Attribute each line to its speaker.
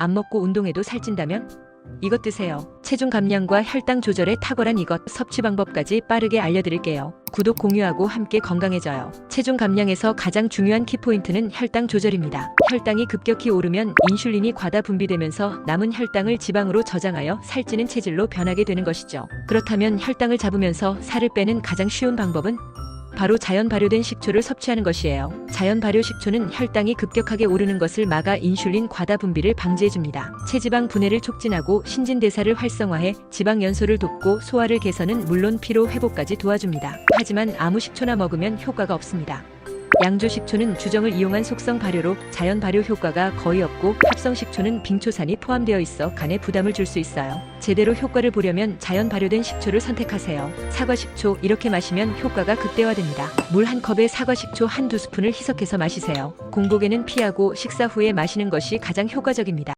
Speaker 1: 안 먹고 운동해도 살찐다면? 이것 드세요. 체중 감량과 혈당 조절에 탁월한 이것 섭취 방법까지 빠르게 알려드릴게요. 구독 공유하고 함께 건강해져요. 체중 감량에서 가장 중요한 키포인트는 혈당 조절입니다. 혈당이 급격히 오르면 인슐린이 과다 분비되면서 남은 혈당을 지방으로 저장하여 살찌는 체질로 변하게 되는 것이죠. 그렇다면 혈당을 잡으면서 살을 빼는 가장 쉬운 방법은 바로 자연 발효된 식초를 섭취하는 것이에요. 자연 발효 식초는 혈당이 급격하게 오르는 것을 막아 인슐린 과다 분비를 방지해 줍니다. 체지방 분해를 촉진하고 신진대사를 활성화해 지방 연소를 돕고 소화를 개선은 물론 피로 회복까지 도와줍니다. 하지만 아무 식초나 먹으면 효과가 없습니다. 양조 식초는 주정을 이용한 속성 발효로 자연 발효 효과가 거의 없고 합성 식초는 빙초산이 포함되어 있어 간에 부담을 줄 수 있어요. 제대로 효과를 보려면 자연 발효된 식초를 선택하세요. 사과 식초 이렇게 마시면 효과가 극대화됩니다. 물 한 컵에 사과 식초 한 두 스푼을 희석해서 마시세요. 공복에는 피하고 식사 후에 마시는 것이 가장 효과적입니다.